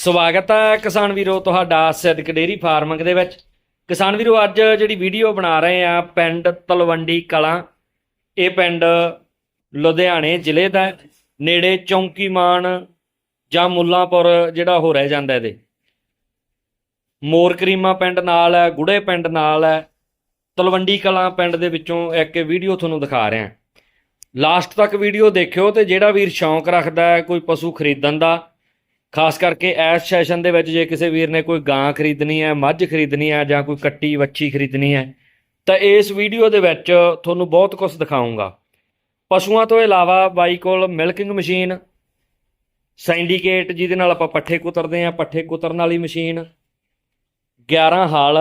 ਸਵਾਗਤ ਹੈ ਕਿਸਾਨ ਵੀਰੋ ਤੁਹਾਡਾ ਸਿੱਧਕ ਡੇਰੀ ਫਾਰਮਿੰਗ ਦੇ ਵਿੱਚ ਕਿਸਾਨ ਵੀਰੋ, ਅੱਜ ਜਿਹੜੀ ਵੀਡੀਓ ਬਣਾ ਰਹੇ ਆ ਪਿੰਡ ਤਲਵੰਡੀ ਕਲਾਂ, ਇਹ ਪਿੰਡ ਲੁਧਿਆਣੇ ਜ਼ਿਲ੍ਹੇ ਦਾ ਹੈ। ਨੇੜੇ ਚੌਂਕੀਮਾਨ ਜਾਂ ਮੁੱਲਾਂਪੁਰ ਜਿਹੜਾ ਹੋ ਰਹਿ ਜਾਂਦਾ ਇਹਦੇ ਮੋਰ ਕਰੀਮਾ ਪਿੰਡ ਨਾਲ ਹੈ, ਗੁੜੇ ਪਿੰਡ ਨਾਲ ਹੈ, ਤਲਵੰਡੀ ਕਲਾਂ ਪਿੰਡ ਦੇ ਵਿੱਚੋਂ ਇੱਕ ਵੀਡੀਓ ਤੁਹਾਨੂੰ ਦਿਖਾ ਰਿਹਾ ਲਾਸਟ ਤੱਕ ਵੀਡੀਓ ਦੇਖਿਓ ਤੇ ਜਿਹੜਾ ਵੀਰ ਸ਼ੌਂਕ ਰੱਖਦਾ ਕੋਈ ਪਸ਼ੂ ਖਰੀਦਣ ਦਾ ਖਾਸ ਕਰਕੇ ਇਸ ਸੈਸ਼ਨ ਦੇ ਵਿੱਚ ਜੇ ਕਿਸੇ ਵੀਰ ਨੇ ਕੋਈ ਗਾਂ ਖਰੀਦਣੀ ਹੈ, ਮੱਝ ਖਰੀਦਣੀ ਹੈ ਜਾਂ ਕੋਈ ਕੱਟੀ ਵੱਛੀ ਖਰੀਦਣੀ ਹੈ, ਤਾਂ ਇਸ ਵੀਡੀਓ ਦੇ ਵਿੱਚ ਤੁਹਾਨੂੰ ਬਹੁਤ ਕੁਝ ਦਿਖਾਉਂਗਾ ਪਸ਼ੂਆਂ ਤੋਂ ਇਲਾਵਾ ਬਾਈ ਕੋਲ ਮਿਲਕਿੰਗ ਮਸ਼ੀਨ ਸਿੰਡੀਕੇਟ ਜਿਹਦੇ ਨਾਲ ਆਪਾਂ ਪੱਠੇ ਕੁਤਰਦੇ ਆ ਪੱਠੇ ਕੁਤਰਨ ਵਾਲੀ ਮਸ਼ੀਨ 11 ਹਾਲ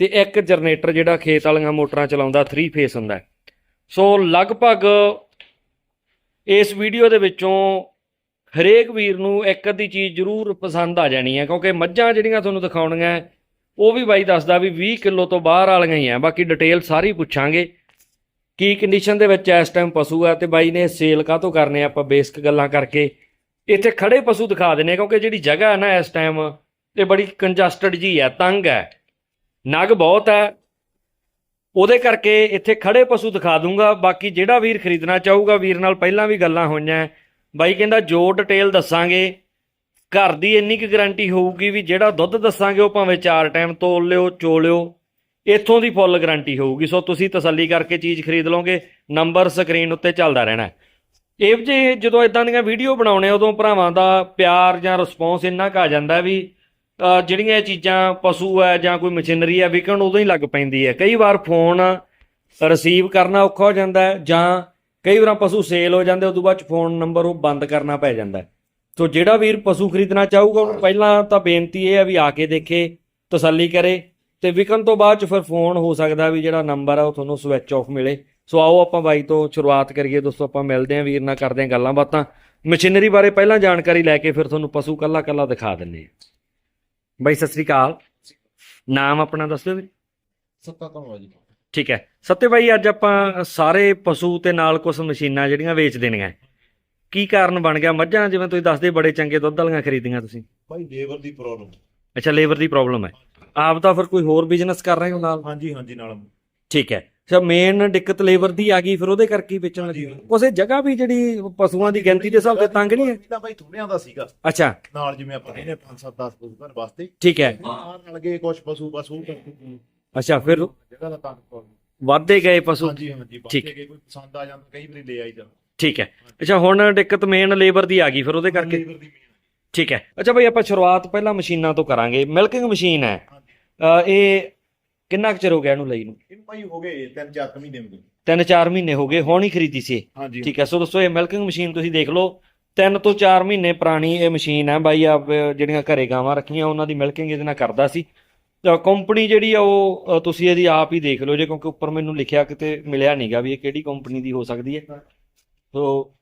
ਤੇ ਇੱਕ ਜਨਰੇਟਰ ਜਿਹੜਾ ਖੇਤ ਵਾਲੀਆਂ ਮੋਟਰਾਂ ਚਲਾਉਂਦਾ 3 ਫੇਸ ਹੁੰਦਾ। ਸੋ ਲਗਭਗ ਇਸ ਵੀਡੀਓ ਦੇ ਵਿੱਚੋਂ ਹਰੇਕ ਵੀਰ ਨੂੰ ਇੱਕ ਅੱਧੀ ਚੀਜ਼ ਜ਼ਰੂਰ ਪਸੰਦ ਆ ਜਾਣੀ ਹੈ, ਕਿਉਂਕਿ ਮੱਝਾਂ ਜਿਹੜੀਆਂ ਤੁਹਾਨੂੰ ਦਿਖਾਉਣੀਆਂ, ਉਹ ਵੀ ਬਾਈ ਦੱਸਦਾ ਵੀ 20 ਕਿਲੋ ਤੋਂ ਬਾਹਰ ਵਾਲੀਆਂ ਹੀ ਆ, ਬਾਕੀ ਡਿਟੇਲ ਸਾਰੀ ਪੁੱਛਾਂਗੇ। ਕੀ ਕੰਡੀਸ਼ਨ ਦੇ ਵਿੱਚ ਇਸ ਟਾਈਮ ਪਸ਼ੂ ਆ ਤੇ ਬਾਈ ਨੇ ਸੇਲ ਕਾਹ ਤੋਂ ਕਰਨੇ ਆਪਾਂ ਬੇਸਿਕ ਗੱਲਾਂ ਕਰਕੇ। ਇੱਥੇ ਖੜੇ ਪਸ਼ੂ ਦਿਖਾ ਦਿੰਨੇ ਆ, ਕਿਉਂਕਿ ਜਿਹੜੀ ਜਗ੍ਹਾ ਹੈ ਨਾ ਇਸ ਟਾਈਮ ਇਹ ਬੜੀ ਕੰਜਸਟਡ ਜੀ ਹੈ ਤੰਗ ਹੈ ਨਗ ਬਹੁਤ ਹੈ ਉਹਦੇ ਕਰਕੇ ਇੱਥੇ ਖੜੇ ਪਸ਼ੂ ਦਿਖਾ ਦੂੰਗਾ, ਬਾਕੀ ਜਿਹੜਾ ਵੀਰ ਖਰੀਦਣਾ ਚਾਹੂਗਾ, ਵੀਰ ਨਾਲ ਪਹਿਲਾਂ ਵੀ ਗੱਲਾਂ ਹੋਈਆਂ। ਬਾਈ ਕਹਿੰਦਾ ਜੋ ਡਿਟੇਲ ਦੱਸਾਂਗੇ, ਘਰ ਦੀ ਇੰਨੀ ਕੁ ਗਾਰੰਟੀ ਹੋਊਗੀ ਵੀ ਜਿਹੜਾ ਦੁੱਧ ਦੱਸਾਂਗੇ ਉਹ ਭਾਵੇਂ ਚਾਰ ਟਾਈਮ ਤੋਲ ਲਿਓ, ਚੋ ਲਿਓ, ਇੱਥੋਂ ਦੀ ਫੁੱਲ ਗਾਰੰਟੀ ਹੋਊਗੀ ਸੋ ਤੁਸੀਂ ਤਸੱਲੀ ਕਰਕੇ ਚੀਜ਼ ਖਰੀਦ ਲਓਗੇ ਨੰਬਰ ਸਕਰੀਨ ਉੱਤੇ ਚੱਲਦਾ ਰਹਿਣਾ ਹੈ। ਇਹ ਜੇ ਜਦੋਂ ਇਦਾਂ ਦੀਆਂ ਵੀਡੀਓ ਬਣਾਉਣੇ ਉਦੋਂ ਭਰਾਵਾਂ ਦਾ ਪਿਆਰ ਜਾਂ ਰਿਸਪੌਂਸ ਇੰਨਾ ਕੁ ਆ ਜਾਂਦਾ ਵੀ ਜਿਹੜੀਆਂ ਇਹ ਚੀਜ਼ਾਂ ਪਸ਼ੂ ਹੈ ਜਾਂ ਕੋਈ ਮਸ਼ੀਨਰੀ ਹੈ ਵਿਕਣ ਉਦੋਂ ਹੀ ਲੱਗ ਪੈਂਦੀ ਹੈ ਕਈ ਵਾਰ ਫੋਨ ਰਿਸੀਵ ਕਰਨਾ ਔਖਾ ਹੋ ਜਾਂਦਾ ਜਾਂ ਕਈ ਵਾਰ ਪਸ਼ੂ ਸੇਲ ਹੋ ਜਾਂਦੇ ਉਦੋਂ ਬਾਅਦ ਚ ਫੋਨ ਨੰਬਰ ਉਹ ਬੰਦ ਕਰਨਾ ਪੈ ਜਾਂਦਾ। ਸੋ ਜਿਹੜਾ ਵੀਰ ਪਸ਼ੂ ਖਰੀਦਣਾ ਚਾਹੂਗਾ ਉਹਨੂੰ ਪਹਿਲਾਂ ਤਾਂ ਬੇਨਤੀ ਇਹ ਹੈ ਵੀ ਆ ਕੇ ਦੇਖੇ ਤਸੱਲੀ ਕਰੇ ਤੇ ਵਿਕਣ ਤੋਂ ਬਾਅਦ ਚ ਫਿਰ ਫੋਨ ਹੋ ਸਕਦਾ ਵੀ ਜਿਹੜਾ ਨੰਬਰ ਆ ਉਹ ਤੁਹਾਨੂੰ ਸਵਿਚ ਆਫ ਮਿਲੇ। ਸੋ ਆਓ ਆਪਾਂ ਬਾਈ ਤੋਂ ਸ਼ੁਰੂਆਤ ਕਰੀਏ ਦੋਸਤੋ ਆਪਾਂ ਮਿਲਦੇ ਆਂ ਵੀਰ ਨਾਲ ਕਰਦੇ ਆਂ ਗੱਲਾਂ ਬਾਤਾਂ। ਮਸ਼ੀਨਰੀ ਬਾਰੇ ਪਹਿਲਾਂ ਜਾਣਕਾਰੀ ਲੈ ਕੇ ਫਿਰ ਤੁਹਾਨੂੰ ਪਸ਼ੂ ਕੱਲਾ ਕੱਲਾ ਦਿਖਾ ਦਿੰਨੇ ਆ ਬਾਈ ਸਤਿ ਸ੍ਰੀ ਅਕਾਲ। ਨਾਮ ਆਪਣਾ ਦੱਸ ਦਿਓ ਵੀਰ। ਸੱਤਾ ਧੰਨਵਾਦ ਜੀ? ਠੀਕ ਹੈ। ਸੱਤੇ ਬਾਈ ਅੱਜ ਆਪਾਂ ਸਾਰੇ ਪਸ਼ੂ ਤੇ ਨਾਲ ਕੁਝ ਮਸ਼ੀਨਾਂ ਜਿਹੜੀਆਂ ਵੇਚ ਦੇਣੀਆਂ। ਕੀ ਕਾਰਨ ਬਣ ਗਿਆ ਮੱਝਾਂ? ਜਿਵੇਂ ਤੁਸੀਂ ਦੱਸਦੇ ਬੜੇ ਚੰਗੇ ਦੁੱਧ ਵਾਲੀਆਂ ਖਰੀਦੀਆਂ ਤੁਸੀਂ। ਭਾਈ ਲੇਬਰ ਦੀ ਪ੍ਰੋਬਲਮ ਅੱਛਾ ਲੇਬਰ ਦੀ ਪ੍ਰੋਬਲਮ ਹੈ। ਆਪ ਤਾਂ ਫਿਰ ਕੋਈ ਹੋਰ ਬਿਜ਼ਨਸ ਕਰ ਰਹੇ ਹੋ ਨਾਲ? ਹਾਂਜੀ ਹਾਂਜੀ ਨਾਲ। ਠੀਕ ਹੈ। ਅੱਛਾ ਮੇਨ ਦਿੱਕਤ ਲੇਬਰ ਦੀ ਆ ਗਈ ਫਿਰ ਉਹਦੇ ਕਰਕੇ ਹੀ ਵੇਚਣ ਲੱਗੀ। ਉਸੇ ਜਗ੍ਹਾ ਵੀ ਜਿਹੜੀ ਪਸ਼ੂਆਂ ਦੀ ਗਿਣਤੀ ਦੇ ਹਿਸਾਬ ਤੇ ਤੰਗ ਨਹੀਂ ਹੈ? ਤਾਂ ਭਾਈ ਥੋੜਿਆਂ ਦਾ ਸੀਗਾ। ਅੱਛਾ। ਨਾਲ ਜਿਵੇਂ ਆਪਾਂ ਕਹਿੰਦੇ 5 7 10 ਪਸ਼ੂ ਘਰ ਵਾਸਤੇ। ਠੀਕ ਹੈ। ਨਾਲ ਨਾਲ ਗਏ ਕੁਝ ਪਸ਼ੂ ਪਸ਼ੂ ਅੱਛਾ ਫਿਰ ਜਗ੍ਹਾ ਦਾ ਤੰਗ ਪ੍ਰੋਬਲਮ ਵਾਧੇ ਗਏ ਪਸ਼ੂ? ਹਾਂਜੀ ਹਾਂਜੀ ਠੀਕ। ਬਾਕੀ ਕੋਈ ਪਸੰਦ ਆ ਜਾਂਦਾ ਕਈ ਵਾਰੀ ਲੈ ਆਈ ਜਾਂਦਾ। ਠੀਕ ਹੈ। ਅੱਛਾ ਹੁਣ ਦਿੱਕਤ ਮੇਨ ਲੇਬਰ ਦੀ ਆ ਗਈ ਫਿਰ ਉਹਦੇ ਕਰਕੇ? ਲੇਬਰ ਦੀ main ਠੀਕ ਹੈ। ਅੱਛਾ ਭਾਈ ਆਪਾਂ ਸ਼ੁਰੂਆਤ ਪਹਿਲਾਂ ਮਸ਼ੀਨਾਂ ਤੋਂ ਕਰਾਂਗੇ। ਮਿਲਕਿੰਗ ਮਸ਼ੀਨ ਹੈ। ਹਾਂਜੀ। ਅ, ਇਹ ਕਿੰਨਾ ਕੁ ਚਿਰ ਹੋ ਗਿਆ ਇਹਨੂੰ ਲਈ ਨੂੰ? ਇਹਨੂੰ ਭਾਈ ਹੋ ਗਏ 3-4 ਮਹੀਨੇ ਹੋ ਗਏ। ਤਿੰਨ ਚਾਰ ਮਹੀਨੇ ਹੋ ਗਏ ਹੁਣ ਹੀ ਖਰੀਦੀ ਸੀ ਇਹ। ਹਾਂਜੀ ਠੀਕ ਹੈ ਸੋ ਦੋਸਤੋ ਇਹ ਮਿਲਕਿੰਗ ਮਸ਼ੀਨ ਤੁਸੀਂ ਦੇਖ ਲਓ ਤਿੰਨ ਤੋਂ 4 ਮਹੀਨੇ ਪੁਰਾਣੀ ਇਹ ਮਸ਼ੀਨ ਹੈ। ਬਾਈ ਆਪ ਜਿਹੜੀਆਂ ਘਰੇ ਗਾਵਾਂ ਰੱਖੀਆਂ ਉਹਨਾਂ ਦੀ ਮਿਲਕਿੰਗ ਇਹਦੇ ਨਾਲ ਕਰਦਾ ਸੀ। ਕੰਪਨੀ ਜਿਹੜੀ ਆ ਉਹ ਤੁਸੀਂ ਇਹਦੀ ਆਪ ਹੀ ਦੇਖ ਲਓ ਜੇ ਕਿਉਂਕਿ ਉੱਪਰ ਮੈਨੂੰ ਲਿਖਿਆ ਕਿਤੇ ਮਿਲਿਆ ਨਹੀਂਗਾ ਵੀ ਇਹ ਕਿਹੜੀ ਕੰਪਨੀ ਦੀ ਹੋ ਸਕਦੀ ਹੈ। ਸੋ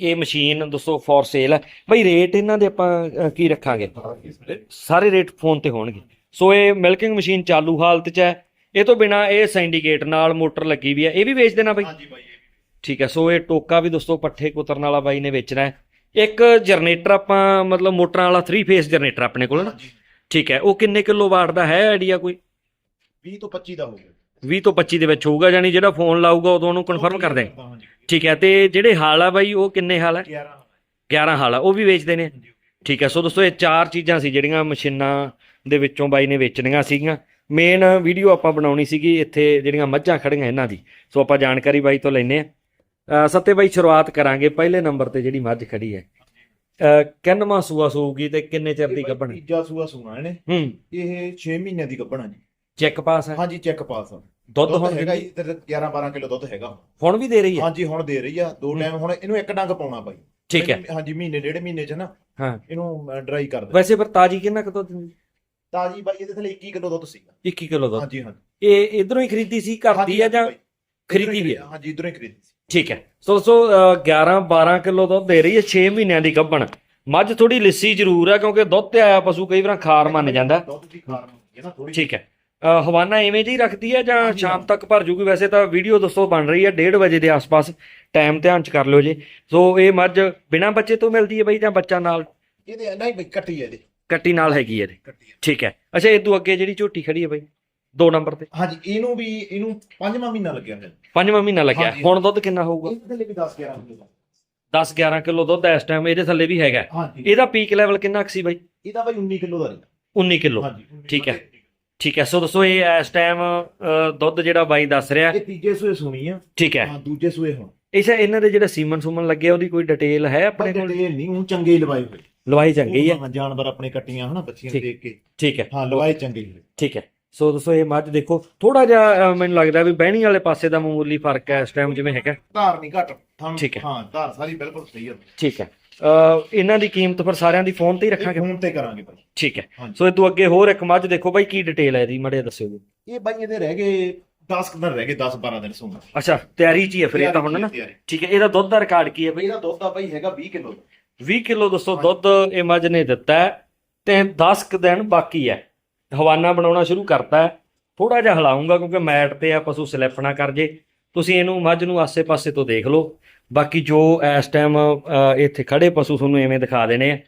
ਇਹ ਮਸ਼ੀਨ ਦੋਸਤੋ ਫॉर ਸੇਲ ਹੈ ਬਈ ਰੇਟ ਇਹਨਾਂ ਦੇ ਆਪਾਂ ਕੀ ਰੱਖਾਂਗੇ? ਸਾਰੇ ਰੇਟ ਫੋਨ ਤੇ ਹੋਣਗੇ। ਸੋ ਇਹ ਮਿਲਕਿੰਗ ਮਸ਼ੀਨ ਚਾਲੂ ਹਾਲਤ 'ਚ ਹੈ। ਇਹ ਤੋਂ ਬਿਨਾ ਇਹ ਸਿੰਡੀਕੇਟ ਨਾਲ ਮੋਟਰ ਲੱਗੀ ਵੀ ਹੈ। ਇਹ ਵੀ ਵੇਚ ਦੇਣਾ ਬਈ? ਹਾਂਜੀ ਭਾਈ ਠੀਕ ਹੈ। ਸੋ ਇਹ ਟੋਕਾ ਵੀ ਦੋਸਤੋ ਪੱਠੇ ਕੁਤਰਨ ਵਾਲਾ ਬਾਈ ਨੇ ਵੇਚਣਾ ਹੈ। ਇੱਕ ਜਨਰੇਟਰ ਆਪਾਂ ਮਤਲਬ ਮੋਟਰਾਂ ਵਾਲਾ 3 ਫੇਸ ਜਨਰੇਟਰ ਆਪਣੇ ਕੋਲ ਨਾ? ਠੀਕ ਹੈ ਉਹ ਕਿੰਨੇ ਕਿਲੋ ਵਾਟ ਦਾ ਹੈ ਆਈਡੀਆ ਕੋਈ? 20 ਤੋਂ 25 ਦਾ ਹੋ ਗਿਆ। 20 ਤੋਂ 25 ਦੇ ਵਿੱਚ ਹੋਊਗਾ ਯਾਨੀ ਜਿਹੜਾ ਫੋਨ ਲਾਊਗਾ ਉਦੋਂ ਉਹਨੂੰ ਕਨਫਰਮ ਕਰ ਦੇ ਠੀਕ ਹੈ ਤੇ ਜਿਹੜੇ ਹਾਲ ਆ ਬਾਈ ਉਹ ਕਿੰਨੇ ਹਾਲ ਹੈ 11 11 ਹਾਲ ਆ ਉਹ ਵੀ ਵੇਚਦੇ ਨੇ? ਠੀਕ ਹੈ ਸੋ ਦੋਸਤੋ ਇਹ ਚਾਰ ਚੀਜ਼ਾਂ ਸੀ ਜਿਹੜੀਆਂ ਮਸ਼ੀਨਾਂ ਦੇ ਵਿੱਚੋਂ ਬਾਈ ਨੇ ਵੇਚਣੀਆਂ ਸੀਗੀਆਂ। ਮੇਨ ਵੀਡੀਓ ਆਪਾਂ ਬਣਾਉਣੀ ਸੀਗੀ ਇੱਥੇ ਜਿਹੜੀਆਂ ਮੱਝਾਂ ਖੜੀਆਂ ਇਹਨਾਂ ਦੀ। ਸੋ ਆਪਾਂ ਜਾਣਕਾਰੀ ਬਾਈ ਤੋਂ ਲੈਨੇ ਆ ਸੱਤੇ ਬਾਈ ਸ਼ੁਰੂਆਤ ਕਰਾਂਗੇ ਪਹਿਲੇ ਨੰਬਰ ਤੇ ਜਿਹੜੀ ਮੱਝ ਖੜੀ ਹੈ। ਕਿੰਨਵਾਂ ਸੂਆ ਸੂਗੀ ਤੇ ਕਿੰਨੇ ਚਿਰ ਦੀ ਗੱਭਣ? ਤੀਜਾ ਸੂਆ ਸੂਣਾ ਇਹਨੇ। ਹੂੰ। ਇਹ 6 ਮਹੀਨਿਆਂ ਦੀ ਗੱਭਣ ਜੀ। ਚੈੱਕ ਪਾਸ ਹੈ ਹਾਂਜੀ ਚੈੱਕ ਪਾਸ ਆ। ਦੁੱਧ ਹੁਣ ਹੈਗਾ ਜੀ 11 12 ਕਿਲੋ ਦੁੱਧ ਹੈਗਾ ਹੁਣ। ਵੀ ਦੇ ਰਹੀ ਹੈ ਹਾਂਜੀ ਹੁਣ ਦੇ ਰਹੀ ਆ। ਦੋ ਟਾਈਮ ਹੁਣ ਇਹਨੂੰ ਇੱਕ ਡੰਗ ਪਾਉਣਾ ਬਾਈ। ਠੀਕ ਹੈ। ਹਾਂਜੀ ਮਹੀਨੇ ਡੇਢ ਮਹੀਨੇ ਚ ਨਾ। ਹਾਂ। ਇਹਨੂੰ ਡਰਾਈ ਕਰ ਦੇ ਵੈਸੇ ਫਿਰ ਤਾਜੀ ਕਿੰਨਾ ਕੁ ਦੁੱਧ ਦਿੰਦੀ? ਤਾਜੀ ਬਾਈ ਇਹਦੇ ਥਲੇ 21 ਕਿਲੋ ਦੁੱਧ ਸੀਗਾ। 21 ਕਿਲੋ ਦੁੱਧ? ਹਾਂਜੀ ਹਾਂਜੀ। ਇਹ ਇਧਰੋਂ ਹੀ ਖਰੀਦੀ ਸੀ ਘਰ ਦੀ ਆ ਜਾਂ ਖਰੀਦੀ ਵੀ ਹਾਂਜੀ ਇਧਰੋਂ ਹੀ ਖਰੀਦੀ ਸੀ। ਠੀਕ ਹੈ। ਸੋ ਦੋਸਤੋ 11 12 ਕਿਲੋ ਦੁੱਧ ਦੇ ਰਹੀ ਹੈ 6 ਮਹੀਨਿਆਂ ਦੀ ਗੱਭਣ। ਮੱਝ ਥੋੜੀ ਲਿੱਸੀ ਜ਼ਰੂਰ ਹੈ ਕਿਉਂਕਿ ਦੁੱਧ ਤੇ ਆਇਆ ਪਸ਼ੂ ਕਈ ਵਾਰ ਖਾਰ ਮੰਨ ਜਾਂਦਾ। ਦੁੱਧ ਦੀ ਖਾਰ ਹੁੰਦੀ ਹੈ ਨਾ ਥੋੜੀ ਠੀਕ ਹੈ। ਹਵਾਨਾ ਐਵੇਂ ਜਿਹੀ ਰੱਖਦੀ ਹੈ ਜਾਂ ਸ਼ਾਮ ਤੱਕ ਭਰ ਜੂਗੀ? ਵੈਸੇ ਤਾਂ ਵੀਡੀਓ ਦੋਸਤੋ ਬਣ ਰਹੀ ਹੈ 1:30 ਵਜੇ ਦੇ ਆਸ-ਪਾਸ। ਟਾਈਮ ਧਿਆਨ ਚ ਕਰ ਲਿਓ ਜੇ। ਸੋ ਇਹ ਮੱਝ ਬਿਨਾਂ ਬੱਚੇ ਤੋਂ ਮਿਲਦੀ ਹੈ ਬਈ ਜਾਂ ਬੱਚਾ ਨਾਲ? ਇਹਦੇ ਨਹੀਂ ਬਈ ਕੱਟੀ ਹੈ ਇਹਦੇ। ਕੱਟੀ ਨਾਲ ਹੈਗੀ ਹੈ ਇਹਦੇ। ਠੀਕ ਹੈ। ਅੱਛਾ ਇਹ ਤੋਂ ਅੱਗੇ ਜਿਹੜੀ ਝੋਟੀ ਖੜੀ ਹੈ ਬਾਈ? ਦੋ ਨੰਬਰ ਤੇ। ਹਾਂਜੀ ਇਹਨੂੰ ਵੀ ਇਹਨੂੰ ਪੰਜਵਾਂ ਮਹੀਨਾ ਲੱਗਿਆ ਹੈ ਪੰਜਵਾਂ ਮਹੀਨਾ ਲੱਗਿਆ। ਹਾਂਜੀ। ਹੁਣ ਦੁੱਧ ਕਿੰਨਾ ਹੋਊਗਾ? ਇਹਦੇ ਥੱਲੇ ਵੀ 10 11 ਕਿਲੋ 10 11 ਕਿਲੋ ਦੁੱਧ ਇਸ ਟਾਈਮ ਇਹਦੇ ਥੱਲੇ ਵੀ ਹੈਗਾ। ਹਾਂਜੀ। ਇਹਦਾ ਪੀਕ ਲੈਵਲ ਕਿੰਨਾ ਕੁ ਸੀ ਬਾਈ? ਇਹਦਾ ਬਈ 19 ਕਿਲੋ ਦਾ 19 ਕਿਲੋ। ਹਾਂਜੀ ਠੀਕ ਹੈ। ਠੀਕ ਹੈ। ਸੋ ਦੱਸੋ ਇਹ ਇਸ ਟਾਈਮ ਦੁੱਧ ਜਿਹੜਾ ਬਾਈ ਦੱਸ ਰਿਹਾ। ਇਹ ਤੀਜੇ ਸੂਏ ਸੁਣੀ ਆ। ਠੀਕ ਹੈ। ਹਾਂ ਦੂਜੇ ਸੂਏ ਹੁਣ। ਇਸੇ ਇਹਨਾਂ ਦੇ ਜਿਹੜਾ ਸੀਮਨ ਸੂਮਨ ਲੱਗੇ ਉਹਦੀ ਕੋਈ ਡਿਟੇਲ ਹੈ ਆਪਣੇ ਕੋਲ? ਕੋਲ ਨਹੀਂ ਉਹ ਚੰਗੇ ਹੀ ਲਵਾਏ ਹੋਏ। ਲਵਾਈ ਚੰਗੀ ਹੈ ਹਾਂ, ਜਾਨਵਰ ਆਪਣੇ ਕੱਟੀਆਂ ਹਨਾ ਬੱਚੀਆਂ ਠੀਕ। ਦੇਖ ਕੇ। ਠੀਕ ਹੈ। ਹਾਂ ਲਵਾਏ ਚੰਗੇ ਹੀ ਹੋਏ। ਠੀਕ ਹੈ। ਸੋ ਦੋਸਤੋ ਇਹ ਮੱਝ ਦੇਖੋ ਥੋੜਾ ਜਿਹਾ ਅ, ਮੈਨੂੰ ਲੱਗਦਾ ਵੀ ਬਹਿਣੀ ਵਾਲੇ ਪਾਸੇ ਦਾ ਮਾਮੂਲੀ ਫ਼ਰਕ ਹੈ ਇਸ ਟਾਈਮ ਜਿਵੇਂ ਹੈਗਾ। ਧਾਰ ਨਹੀਂ ਘਟ ਠੀਕ ਹੈ। ਹਾਂ ਧਾਰ ਸਾਰੀ ਬਿਲਕੁਲ ਸਹੀ ਹੈ। ਠੀਕ ਹੈ। ਅ, ਇਹਨਾਂ ਦੀ ਕੀਮਤ ਫਿਰ ਸਾਰਿਆਂ ਦੀ ਫੋਨ ਤੇ ਹੀ ਰੱਖਾਂਗੇ? ਫੋਨ ਤੇ ਕਰਾਂਗੇ ਭਾਈ। ਠੀਕ ਹੈ। ਹਾਂਜੀ। ਸੋ ਇਹ ਤੋਂ ਅੱਗੇ ਹੋਰ ਇੱਕ ਮੱਝ ਦੇਖੋ ਬਾਈ ਕੀ ਡਿਟੇਲ ਹੈ ਇਹਦੀ ਮੜੇ ਦੱਸਿਓ ਜੀ। ਇਹ ਬਾਈ ਇਹਦੇ ਰਹਿ ਗਏ 10 ਦਿਨ ਰਹਿ ਗਏ 10 12 ਦਿਨ ਸੋਣਾ ਅੱਛਾ ਤਿਆਰੀ 'ਚ ਹੀ ਹੈ ਫਿਰ ਇਹ ਤਾਂ ਹੁਣ ਨਾ? ਠੀਕ ਹੈ ਇਹਦਾ ਦੁੱਧ ਦਾ ਰਿਕਾਰਡ ਕੀ ਹੈ ਬਾਈ ਇਹਦਾ ਦੁੱਧ ਆ ਬਾਈ ਹੈਗਾ 20 ਕਿਲੋ। 20 ਕਿਲੋ ਦੋਸਤੋ ਦੁੱਧ ਇਹ ਮੱਝ ਨੇ ਦਿੱਤਾ ਹੈ ਤੇ 10 ਕੁ ਦਿਨ ਬਾਕੀ ਹੈ। ਹਵਾਨਾ ਬਣਾਉਣਾ ਸ਼ੁਰੂ ਕਰਤਾ ਹੈ। ਥੋੜਾ ਜਿਹਾ ਹਿਲਾਉਂਗਾ ਕਿਉਂਕਿ ਮੈਟ ਤੇ ਆ ਪਸ਼ੂ ਸਲਿੱਪ ਨਾ ਕਰ ਜੇ। ਤੁਸੀਂ ਇਹਨੂੰ ਮੱਝ ਨੂੰ ਆਸੇ-ਪਾਸੇ ਤੋਂ ਦੇਖ ਲਓ। ਬਾਕੀ ਜੋ ਇਸ ਟਾਈਮ ਇੱਥੇ ਖੜੇ ਪਸ਼ੂ ਤੁਹਾਨੂੰ ਐਵੇਂ ਦਿਖਾ ਦੇਣੇ ਆ।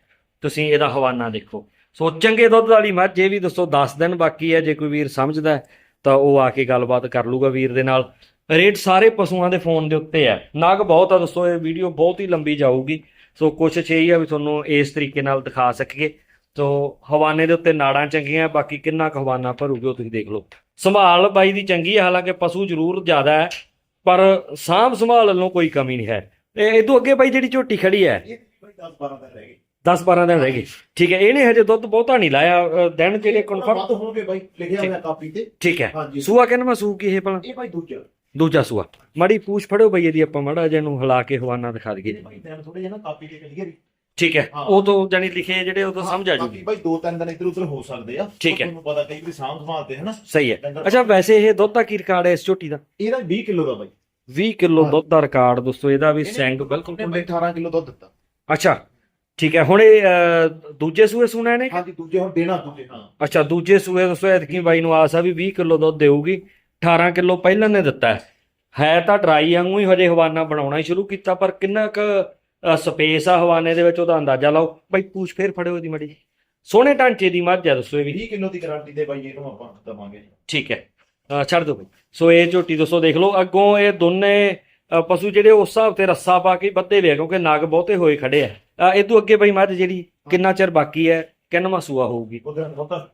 ਤੁਸੀਂ ਇਹਦਾ ਹਵਾਨਾ ਦੇਖੋ। ਸੋ ਚੰਗੇ ਦੁੱਧ ਵਾਲੀ ਮੱਝ, ਇਹ ਵੀ ਦੱਸੋ 10 ਦਿਨ ਬਾਕੀ ਹੈ। ਜੇ ਕੋਈ ਵੀਰ ਸਮਝਦਾ ਤਾਂ ਉਹ ਆ ਕੇ ਗੱਲਬਾਤ ਕਰ ਲੂਗਾ ਵੀਰ ਦੇ ਨਾਲ। ਰੇਟ ਸਾਰੇ ਪਸ਼ੂਆਂ ਦੇ ਫੋਨ ਦੇ ਉੱਤੇ ਹੈ। ਨਗ ਬਹੁਤ ਆ, ਦੱਸੋ ਇਹ ਵੀਡੀਓ ਬਹੁਤ ਹੀ ਲੰਬੀ ਜਾਊਗੀ। ਸੋ ਕੋਸ਼ਿਸ਼ ਇਹ ਹੀ ਆ ਵੀ ਤੁਹਾਨੂੰ ਇਸ ਤਰੀਕੇ ਨਾਲ ਦਿਖਾ ਸਕੀਏ। ਸੋ ਹਵਾਨੇ ਦੇ ਉੱਤੇ ਨਾੜਾਂ ਚੰਗੀਆਂ ਬਾਕੀ ਕਿੰਨਾ ਕੁ ਹਵਾਨਾ ਭਰੂਗੇ ਉਹ ਤੁਸੀਂ ਦੇਖ ਲਓ। ਸੰਭਾਲ ਬਾਈ ਦੀ ਚੰਗੀ ਹੈ ਹਾਲਾਂਕਿ ਪਸ਼ੂ ਜ਼ਰੂਰ ਜ਼ਿਆਦਾ ਹੈ ਪਰ ਸਾਂਭ ਸੰਭਾਲ ਵੱਲੋਂ ਕੋਈ ਕਮੀ ਨਹੀਂ ਹੈ। ਇਹ ਇਦੋਂ ਅੱਗੇ ਬਾਈ ਜਿਹੜੀ ਝੋਟੀ ਖੜੀ ਹੈ ਇਹ ਬਾਈ 10 12 ਦਿਨ ਰਹਿ ਗਏ। 10 12 ਦਿਨ ਰਹਿ ਗਏ। ਠੀਕ ਹੈ ਇਹਨੇ ਹਜੇ ਦੁੱਧ ਬਹੁਤਾ ਨਹੀਂ ਲਾਇਆ ਦਿਨ ਜਿਹੜੇ ਕਨਫਰਮ ਵੱਧ ਹੋਣਗੇ ਬਾਈ ਲਿਖਿਆ ਹੋਇਆ ਕਾਪੀ ਤੇ। ਠੀਕ ਹੈ। ਸੂਆ ਕਿੰਨਾ ਸੂ ਕੀ ਇਹ ਭਲਾ? ਇਹ ਬਾਈ ਦੂਜਾ। ਦੂਜਾ ਸੂਆ। ਮਾੜੀ ਪੂਛ ਫੜਿਓ ਬਈ ਇਹਦੀ ਆਪਾਂ ਮਾੜਾ ਜਿਹਾ ਨੂੰ ਹਿਲਾ ਕੇ ਹਵਾਨਾ ਦਿਖਾ ਦਈਏ। ਬਾਈ ਥੋੜੇ ਜਿਹਾ ਨਾ ਕਾਪੀ ਤੇ ਕਲੀਅਰ ਠੀਕ ਹੈ। ਹਾਂ। ਉਹ ਤੋਂ ਜਾਨੀ ਲਿਖੇ ਜਿਹੜੇ ਉਹ ਤੋਂ ਸਮਝ ਆ ਬਾਕੀ ਜੂਗੀ। ਬਾਈ ਦੋ ਤਿੰਨ ਦਿਨ ਇੱਧਰ ਉੱਧਰ ਹੋ ਸਕਦੇ ਆ। ਠੀਕ ਹੈ। ਤੁਹਾਨੂੰ ਪਤਾ ਕਈ ਵਾਰੀ ਸਾਂਭ ਸੰਭਾਲਦੇ ਹਨਾ? ਸਹੀ ਹੈ। ਡੰਗਰ- ਅੱਛਾ ਵੈਸੇ ਇਹ ਦੁੱਧ ਦਾ ਕੀ ਰਿਕਾਰਡ ਹੈ ਇਸ ਝੋਟੀ ਦਾ? ਇਹਦਾ 20 ਕਿਲੋ ਦਾ ਬਾਈ। 20 ਕਿਲੋ ਹਾਂ। ਦੁੱਧ ਦਾ ਰਿਕਾਰਡ ਦੋਸਤੋ ਇਹਦਾ ਵੀ ਸੈਂਗ ਬਿਲਕੁਲ ਬਾਈ 18 ਕਿਲੋ ਦੁੱਧ ਦਿੱਤਾ। ਅੱਛਾ ਠੀਕ ਹੈ। ਹੁਣ ਇਹ ਦੂਜੇ ਸੂਏ ਸੁਣਾ ਨੇ ਹਾਂਜੀ ਦੂਜੇ ਹੁਣ ਦੇਣਾ ਦੂਜੇ ਹਾਂ। ਅੱਛਾ ਦੂਜੇ ਸੂਏ ਦੋਸਤੋ ਐਤਕੀ ਬਾਈ ਨੂੰ ਆਸ ਆ ਵੀ 20 ਕਿਲੋ ਦੁੱਧ ਦੇਊਗੀ। 18 ਕਿਲੋ ਪਹਿਲਾਂ ਨੇ ਦਿੱਤਾ ਹੈ। ਹੈ ਤਾਂ ਡਰਾਈ ਵਾਂਗੂ ਹੀ ਹਜੇ ਹਵਾਨਾ ਬਣਾਉਣਾ ਹੀ ਸ਼ੁਰੂ ਕੀਤਾ ਪਰ ਕਿੰਨਾ ਕੁ ਸਪੇਸ ਆ ਹਵਾਨੇ ਦੇ ਵਿੱਚ ਉਹਦਾ ਅੰਦਾਜ਼ਾ ਲਾਓ। ਬਾਈ ਪੂਛ ਫੇਰ ਫੜਿਓ ਇਹਦੀ ਮੜੀ ਸੋਹਣੇ ਢਾਂਚੇ ਦੀ ਮੱਝ ਆ ਦੱਸੋ ਇਹ ਵੀ। 20 ਕਿਲੋ ਦੀ ਗਾਰੰਟੀ ਦੇ ਬਾਈ ਇਹਨੂੰ ਆਪਾਂ ਦਵਾਂਗੇ। ਠੀਕ ਹੈ। ਛੱਡ ਦਿਓ ਬਈ। ਸੋ ਇਹ ਝੋਟੀ ਦੋਸਤੋ ਦੇਖ ਲਓ ਅੱਗੋਂ ਇਹ ਦੋਨੇ ਪਸ਼ੂ ਜਿਹੜੇ ਉਸ ਹਿਸਾਬ ਤੇ ਰੱਸਾ ਪਾ ਕੇ ਬੱਧੇ ਵੇ ਆ, ਕਿਉਂਕਿ ਨਗ ਬਹੁਤੇ ਹੋਏ ਖੜੇ ਆ। ਇਹ ਤੋਂ ਅੱਗੇ ਬਈ ਮੱਝ ਜਿਹੜੀ ਕਿੰਨਾ ਚਿਰ ਬਾਕੀ ਹੈ ਕਿੰਨਵਾ ਸੂਆ ਹੋਊਗੀ? ਉਹਦੇ ਨਾਲ ਬਹੁਤਾ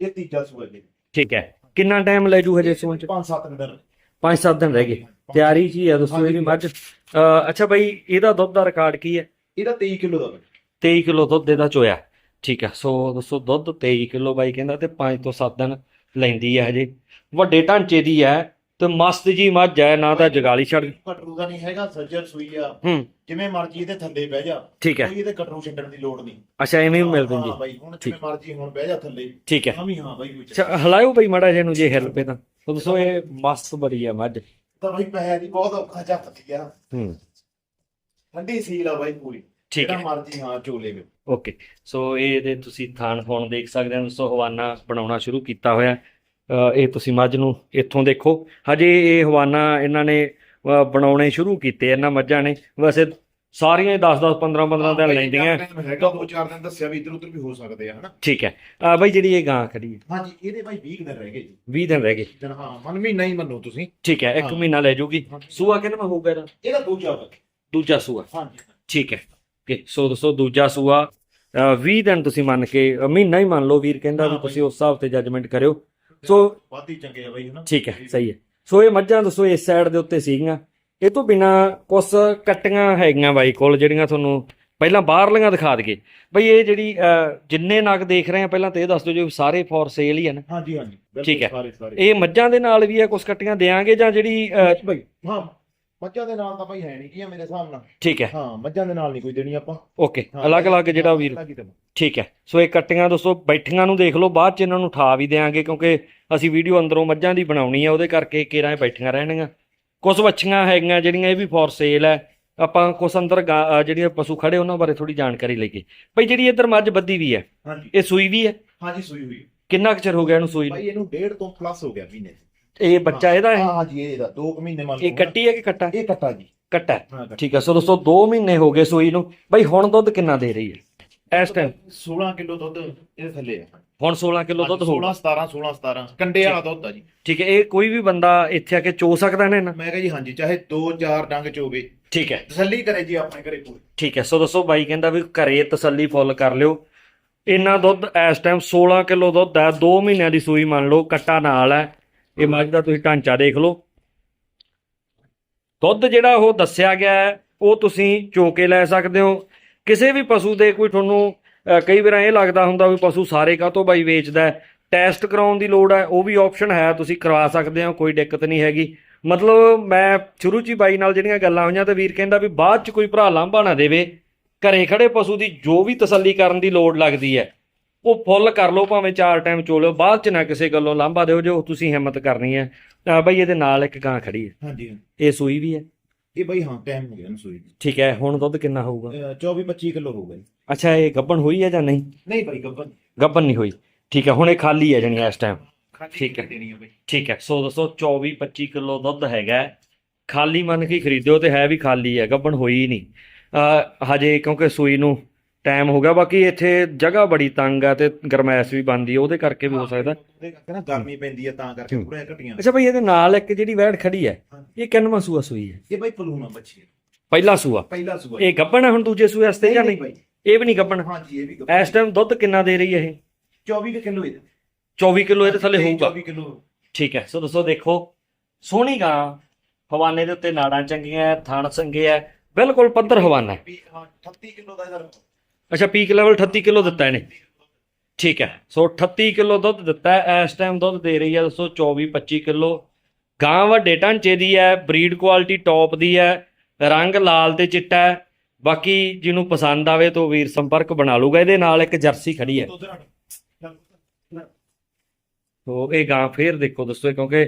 ਇਹ ਤੀਜਾ ਸੂਆ ਜੀ। ਠੀਕ ਹੈ। ਕਿੰਨਾ ਟਾਈਮ ਲੈ ਜੂ ਹਜੇ ਸੂਣ ਚ? 5-7 ਦਿਨ 5-7 ਦਿਨ ਰਹਿ ਗਏ। ਤਿਆਰੀ ਜੀ ਹੈ ਦੋਸਤੋ ਇਹਦੀ ਮੱਝ। ਅ, ਅੱਛਾ ਬਈ ਇਹਦਾ ਦੁੱਧ ਦਾ ਰਿਕਾਰਡ ਕੀ ਹੈ? ਇਹਦਾ 23 ਕਿਲੋ ਦਾ ਬਾਈ। 23 ਕਿਲੋ ਦੁੱਧ ਇਹਦਾ ਚੋਇਆ। ਠੀਕ ਹੈ ਸੋ ਦੋਸਤੋ ਦੁੱਧ 23 ਕਿਲੋ ਬਾਈ ਕਹਿੰਦਾ ਤੇ 5 ਤੋਂ 7 ਦਿਨ ਲੈਂਦੀ ਹੈ ਹਜੇ। ਵੱਡੇ ਢਾਂਚੇ ਦੀ ਹੈ ਤੇ ਮਸਤ ਜੀ ਮੱਝ ਹੈ ਨਾ ਤਾਂ ਜਗਾਲੀ ਛੱਡ ਕਟਰੂ ਦਾ ਨਹੀਂ ਹੈਗਾ ਸੱਜਰ ਸੂਈ ਆ। ਹੂੰ। ਜਿਵੇਂ ਮਰਜ਼ੀ ਇਹਦੇ ਥੱਲੇ ਬਹਿ ਜਾ। ਠੀਕ ਹੈ। ਕੋਈ ਇਹਦੇ ਕਟਰੂ ਛੱਡਣ ਦੀ ਲੋੜ ਨਹੀਂ। ਅੱਛਾ ਐਵੇਂ ਹੀ ਮਿਲ ਦਿੰਦੀ। ਹਾਂ ਬਾਈ ਹੁਣ ਜਿਵੇਂ ਮਰਜ਼ੀ ਹੁਣ ਬਹਿ ਜਾ ਥੱਲੇ। ਠੀਕ ਹੈ। ਹਾਂ ਵੀ ਹਾਂ ਬਾਈ ਕੋਈ ਚੱਕਰ ਅੱਛਾ ਹਲਾਇਓ ਬਈ ਮੜਾ ਜੇ ਨੂੰ ਜੇ ਹਿੱਲ ਪਏ ਤਾਂ। ਸੋ ਦੋਸਤੋ ਇਹ ਮਸਤ ਬੜੀ ਹੈ ਮੱਝ। ਤਾਂ ਬਾਈ ਪੈਸੇ ਦੀ ਬਹੁਤ ਔਖਾ ਝੱਕਦੀ ਆ ਹੂੰ। ਠੰਡੀ ਸੀਲ ਆ ਬਾਈ ਪੂਰੀ। ਠੀਕ ਹੈ। ਮਰਜ਼ੀ ਹਾਂ ਚੋਲੇ ਵੇ। ਓਕੇ। ਸੋ ਇਹ ਇਹਦੇ ਤੁਸੀਂ ਥਾਣ ਫੋਨ ਦੇਖ ਸਕਦੇ ਹੋ। ਦੋਸਤੋ ਹਵਾਨਾ ਬਣਾਉਣਾ ਸ਼ੁਰੂ ਕੀਤਾ ਹੋਇਆ। ਇਹ ਤੁਸੀਂ ਮੱਝ ਨੂੰ ਇੱਥੋਂ ਦੇਖੋ। ਹਜੇ ਇਹ ਹਵਾਨਾ ਇਹਨਾਂ ਨੇ ਬਣਾਉਣੇ ਸ਼ੁਰੂ ਕੀਤੇ ਇਹਨਾਂ ਮੱਝਾਂ ਨੇ। ਵੈਸੇ ਸਾਰੀਆਂ ਹੀ 10 10 15 15 ਦਿਨ ਲੈਂਦੀਆਂ। ਹੈਗਾ ਦੋ ਚਾਰ ਦਿਨ ਦੱਸਿਆ ਵੀ ਇਧਰ ਉਧਰ ਵੀ ਹੋ ਸਕਦੇ ਆ ਹਨਾ? ਠੀਕ ਹੈ। ਆ ਬਈ ਜਿਹੜੀ ਇਹ ਗਾਂ ਖੜੀ ਹੈ। ਹਾਂਜੀ ਇਹਦੇ ਬਾਈ 20 ਦਿਨ ਰਹਿ ਗਏ ਜੀ। 20 ਦਿਨ ਰਹਿ ਗਏ। ਦਿਨ ਹਾਂ ਮਨ ਮਹੀਨਾ ਹੀ ਮੰਨੋ ਤੁਸੀਂ। ਠੀਕ ਹੈ ਇੱਕ ਹਾਂ। ਮਹੀਨਾ ਲੈ ਜਾਊਗੀ। ਸੂਆ ਕਿੰਨਾ ਹੋਊਗਾ ਇਹਦਾ? ਇਹਦਾ ਦੂਜਾ ਦੂਜਾ ਸੂਆ। ਹਾਂਜੀ। ਠੀਕ ਹੈ। ਓਕੇ ਸੋ ਦੋਸਤੋ ਦੂਜਾ ਸੂਆ ਅ, 20 ਦਿਨ ਤੁਸੀਂ ਮੰਨ ਕੇ ਮਹੀਨਾ ਹੀ ਮੰਨ ਲਓ ਵੀਰ ਕਹਿੰਦਾ ਵੀ ਤੁਸੀਂ ਉਸ ਹਿਸਾਬ ਤੇ ਜੱਜਮੈਂਟ ਕਰਿਓ। ਸੋ ਵਾਦੀ ਚੰਗੇ ਆ ਬਾਈ ਹਨਾ? ਠੀਕ ਹੈ ਸਹੀ ਹੈ। ਸੋ ਇਹ ਮੱਝਾਂ ਦੱਸੋ ਇਸ ਸਾਈਡ ਦੇ ਉੱਤੇ ਸੀਗੀਆਂ। ਇਹ ਤੋਂ ਬਿਨਾ ਕੁਝ ਕੱਟੀਆਂ ਹੈਗੀਆਂ ਬਾਈ ਕੋਲ ਜਿਹੜੀਆਂ ਤੁਹਾਨੂੰ ਪਹਿਲਾਂ ਬਾਹਰਲੀਆਂ ਦਿਖਾ ਦਈਏ। ਬਈ ਇਹ ਜਿਹੜੀ ਜਿੰਨੇ ਨਗ ਦੇਖ ਰਹੇ ਆ ਪਹਿਲਾਂ ਤੇ ਇਹ ਦੱਸ ਦਿਓ ਜੀ ਸਾਰੇ ਫੋਰ ਸੇਲ ਹੀ ਆ ਨਾ। ਹਾਂਜੀ ਹਾਂਜੀ। ਠੀਕ ਹੈ। ਇਹ ਮੱਝਾਂ ਦੇ ਨਾਲ ਵੀ ਹੈ ਕੁਝ ਕੱਟੀਆਂ ਦੇਾਂਗੇ ਜਾਂ ਜਿਹੜੀ ਬਾਈ ਹਾਂ ਮੱਝਾਂ ਦੇ ਨਾਲ ਤਾਂ ਬਾਈ ਹੈ ਨਹੀਂ ਕੀ ਆ ਮੇਰੇ ਹਿਸਾਬ ਨਾਲ? ਠੀਕ ਹੈ। ਹਾਂ ਮੱਝਾਂ ਦੇ ਨਾਲ ਨਹੀਂ ਕੋਈ ਦੇਣੀ ਆਪਾਂ। ਓਕੇ ਅਲੱਗ-ਅਲੱਗ ਜਿਹੜਾ ਵੀਰ। ਠੀਕ ਹੈ। ਸੋ ਇਹ ਕੱਟੀਆਂ ਦੋਸਤੋ ਬੈਠੀਆਂ ਨੂੰ ਦੇਖ ਲਓ ਬਾਅਦ ਚ ਇਹਨਾਂ ਨੂੰ ਠਾ ਵੀ ਦੇਾਂਗੇ ਕਿਉਂਕਿ ਅਸੀਂ ਵੀਡੀਓ ਅੰਦਰੋਂ ਮੱਝਾਂ ਦੀ ਬਣਾਉਣੀ ਹੈ ਉਹਦੇ ਕਰਕੇ ਕੇਰਾਂ ਬੈਠੀਆਂ ਰਹਿਣਗੀਆਂ। ਕੁਝ ਵੱਛੀਆਂ ਹੈਗੀਆਂ ਜਿਹੜੀਆਂ ਇਹ ਵੀ ਫੋਰ ਸੇਲ ਹੈ। ਆਪਾਂ ਕੁਝ ਅੰਦਰ ਗਾਂ- ਜਿਹੜੀਆਂ ਪਸ਼ੂ ਖੜੇ ਉਹਨਾਂ ਬਾਰੇ ਥੋੜੀ ਜਾਣਕਾਰੀ ਲਈਏ। ਭਈ ਜਿਹੜੀ ਇੱਧਰ ਮੱਝ ਬੱਦੀ ਵੀ ਹੈ ਹਾਂਜੀ। ਇਹ ਸੂਈ ਵੀ ਹੈ? ਹਾਂਜੀ ਸੂਈ ਹੋਈ ਕਿੰਨਾ ਕੁ ਚਿਰ ਹੋ ਗਿਆ ਇਹਨੂੰ ਸੂਈ ਨੂੰ? ਬਾਈ ਇਹਨੂੰ ਡੇਢ ਤੋਂ ਪਲੱਸ ਹੋ ਗਿਆ ਮਹੀਨੇ ਇਹ ਬੱਚਾ ਇਹਦਾ ਹੈ? ਹਾਂ ਹਾਂਜੀ ਇਹਦਾ 2 ਮਹੀਨੇ ਮੰਨ ਇਹ ਕੱਟੀ ਹੈ ਕਿ ਕੱਟਾ? ਇਹ ਕੱਟਾ ਜੀ। ਕੱਟਾ ਹੈ। ਹਾਂ। ਠੀਕ ਹੈ ਸੋ ਦੋਸਤੋ 2 ਮਹੀਨੇ ਹੋ ਗਏ ਸੂਈ ਨੂੰ। ਭਈ ਹੁਣ ਦੁੱਧ ਕਿੰਨਾ ਦੇ ਰਹੀ ਹੈ? ਇਸ ਟਾਈਮ 16 ਕਿਲੋ ਦੁੱਧ ਇਹਦੇ ਥੱਲੇ ਆ ਹੁਣ 16 ਕਿਲੋ ਦੁੱਧ ਹੋਊਗਾ 16 17 16 17 ਕੰਡੇ ਵਾਲਾ ਦੁੱਧ ਆ ਜੀ। ਠੀਕ ਹੈ ਇਹ ਕੋਈ ਵੀ ਬੰਦਾ ਇੱਥੇ ਆ ਕੇ ਚੋ ਸਕਦਾ ਨੇ ਨਾ ਮੈਂ ਕਿਹਾ ਜੀ ਹਾਂਜੀ ਚਾਹੇ 2-4 ਡੰਗ ਚੋਵੇ। ਠੀਕ ਹੈ। ਤਸੱਲੀ ਕਰੇ ਜੀ ਆਪਣੇ ਘਰੇ ਪੂਰੀ ਠੀਕ ਹੈ ਸੋ ਦੱਸੋ ਬਾਈ ਕਹਿੰਦਾ ਵੀ ਘਰੇ ਤਸੱਲੀ ਫੁੱਲ ਕਰ ਲਿਓ। ਇੰਨਾ ਦੁੱਧ ਇਸ ਟਾਈਮ 16 ਕਿਲੋ ਦੁੱਧ ਹੈ 2 ਮਹੀਨਿਆਂ ਦੀ ਸੂਈ ਮੰਨ ਲਓ ਕੱਟਾ ਨਾਲ ਹੈ। ਇਹ ਮੱਝ ਦਾ ਤੁਸੀਂ ਢਾਂਚਾ ਦੇਖ ਲਓ। ਦੁੱਧ ਜਿਹੜਾ ਉਹ ਦੱਸਿਆ ਗਿਆ ਹੈ ਉਹ ਤੁਸੀਂ ਚੋ ਕੇ ਲੈ ਸਕਦੇ ਹੋ। ਕਿਸੇ ਵੀ ਪਸ਼ੂ ਦੇ ਕੋਈ ਤੁਹਾਨੂੰ ਕਈ ਵਾਰ ਇਹ ਲੱਗਦਾ ਹੁੰਦਾ ਵੀ ਪਸ਼ੂ ਸਾਰੇ ਕਾਹਤੋਂ ਬਾਈ ਵੇਚਦਾ ਟੈਸਟ ਕਰਾਉਣ ਦੀ ਲੋੜ ਹੈ ਉਹ ਵੀ ਆਪਸ਼ਨ ਹੈ ਤੁਸੀਂ ਕਰਵਾ ਸਕਦੇ ਹੋ ਕੋਈ ਦਿੱਕਤ ਨਹੀਂ ਹੈਗੀ। ਮਤਲਬ ਮੈਂ ਸ਼ੁਰੂ ਚ ਹੀ ਬਾਈ ਨਾਲ ਜਿਹੜੀਆਂ ਗੱਲਾਂ ਹੋਈਆਂ ਤੇ ਵੀਰ ਕਹਿੰਦਾ ਵੀ ਬਾਅਦ ਚ ਕੋਈ ਭਰਾ ਲਾਂਭਾ ਨਾ ਦੇਵੇ ਘਰੇ ਖੜੇ ਪਸ਼ੂ ਦੀ ਜੋ ਵੀ ਤਸੱਲੀ ਕਰਨ ਦੀ ਲੋੜ ਲੱਗਦੀ ਹੈ ਉਹ ਫੁੱਲ ਕਰ ਲਓ ਭਾਵੇਂ ਚਾਰ ਟਾਈਮ ਚੋ ਲਿਓ ਬਾਅਦ ਚ ਨਾ ਕਿਸੇ ਗੱਲੋਂ ਲਾਂਭਾ ਦਿਓ ਜੋ ਤੁਸੀਂ ਹਿੰਮਤ ਕਰਨੀ ਹੈ। ਬਾਈ ਇਹਦੇ ਨਾਲ ਇੱਕ ਗਾਂ ਖੜੀ ਹੈ। ਹਾਂਜੀ। ਇਹ ਸੂਈ ਵੀ ਹੈ। ਇਹ ਬਾਈ ਹਾਂ ਟਾਈਮ ਹੋ ਗਿਆ ਨਾ ਸੂਈ ਨੂੰ। ਠੀਕ ਹੈ ਹੁਣ ਦੁੱਧ ਕਿੰਨਾ ਹੋਊਗਾ? ਅਹ 24-25 ਕਿਲੋ ਹੋਊਗਾ ਜੀ। ਅੱਛਾ ਇਹ ਗੱਬਣ ਹੋਈ ਹੈ ਜਾਂ ਨਹੀਂ? ਨਹੀਂ ਬਾਈ ਗੱਬਨ ਗੱਬਣ ਨਹੀਂ ਹੋਈ। ਠੀਕ ਹੈ ਹੁਣ ਇਹ ਖਾਲੀ ਹੈ ਜਣੀ ਇਸ ਟਾਈਮ ਠੀਕ ਹੈ। ਦੇਣੀ ਆ ਬਾਈ। ਠੀਕ ਹੈ ਸੋ ਦੱਸੋ 24 25 ਕਿਲੋ ਦੁੱਧ ਹੈਗਾ ਹੈ। ਖਾਲੀ ਮੰਨ ਕੇ ਖਰੀਦਿਓ ਤੇ ਹੈ ਵੀ ਖਾਲੀ ਹੈ ਗੱਬਣ ਹੋਈ ਨਹੀਂ। ਅ ਹਜੇ ਕਿਉਂਕਿ ਸੂਈ ਨੂੰ ਟਾਈਮ ਹੋ ਗਿਆ ਬਾਕੀ ਇੱਥੇ ਜਗ੍ਹਾ ਬੜੀ ਤੰਗ ਆ ਤੇ ਗਰਮੈਸ਼ ਵੀ ਬੰਦੀ ਉਹਦੇ ਕਰਕੇ ਵੀ ਹੋ ਸਕਦਾ। ਉਹਦੇ ਕਰਕੇ ਨਾ ਗਰਮੀ ਪੈਂਦੀ ਆ ਤਾਂ ਕਰਕੇ ਜਿਹਾ ਘਟੀਆਂ। ਅੱਛਾ ਭਈ ਇਹਦੇ ਨਾਲ ਇੱਕ ਜਿਹੜੀ ਵੈੜ ਖੜੀ ਹੈ। ਇਹ ਕਿੰਨਵਾਂ ਸੂਆ ਸੂਈ ਹੈ ਇਹ ਬਾਈ ਪਲੂਣਾ ਬੱਚੀ ਹੈ। ਪਹਿਲਾ ਸੂਆ? ਪਹਿਲਾ ਸੂਆ। ਇਹ ਗੱਬਣ ਹੈ ਹੁਣ ਦੂਜੇ ਸੂਏ ਵਾਸਤੇ ਜਾਂ ਨਹੀਂ ਇਹ ਵੀ ਨਹੀਂ ਗੱਬਣ ਹਾਂਜੀ ਇਹ ਵੀ ਗੱਬਨ ਇਸ ਟਾਈਮ ਦੁੱਧ ਕਿੰਨਾ ਦੇ ਰਹੀ ਹੈ ਇਹ? 24 ਕਿਲੋ ਇਹਦੇ। 24 ਕਿਲੋ ਇਹਦੇ ਥੱਲੇ ਹੋਊਗਾ। 24 ਕਿਲੋ। ਠੀਕ ਹੈ ਸੋ ਦੋਸਤੋ ਦੇਖੋ ਸੋਹਣੀ ਗਾਂ ਹਵਾਨੇ ਦੇ ਉੱਤੇ ਨਾੜਾਂ ਚੰਗੀਆਂ ਥਣ ਚੰਗੇ ਹੈ ਬਿਲਕੁਲ ਪੱਧਰ ਹਵਾਨਾ ਹੈ ਵੀ ਹਾਂ 38 ਕਿਲੋ ਦਾ ਇਹਦਾ ਅੱਛਾ ਪੀਕ ਲੈਵਲ 38 ਕਿਲੋ ਦਿੱਤਾ ਇਹਨੇ। ਠੀਕ ਹੈ। ਸੋ 38 ਕਿਲੋ ਦੁੱਧ ਦਿੱਤਾ ਹੈ ਇਸ ਟਾਈਮ ਦੁੱਧ ਦੇ ਰਹੀ ਹੈ ਦੋਸਤੋ 24 25 ਕਿਲੋ। ਗਾਂ ਵੱਡੇ ਢਾਂਚੇ ਦੀ ਹੈ ਬਰੀਡ ਕੁਆਲਿਟੀ ਟੌਪ ਦੀ ਹੈ ਰੰਗ ਲਾਲ ਤੇ ਚਿੱਟਾ ਹੈ। ਬਾਕੀ ਜਿਹਨੂੰ ਪਸੰਦ ਆਵੇ ਤਾਂ ਵੀਰ ਸੰਪਰਕ ਬਣਾ ਲੂਗਾ ਇਹਦੇ ਨਾਲ ਇੱਕ ਜਰਸੀ ਖੜੀ ਹੈ। ਤੋ ਇਹ ਗਾਂ ਫੇਰ ਦੇਖੋ ਦੋਸਤੋ ਕਿਉਂਕਿ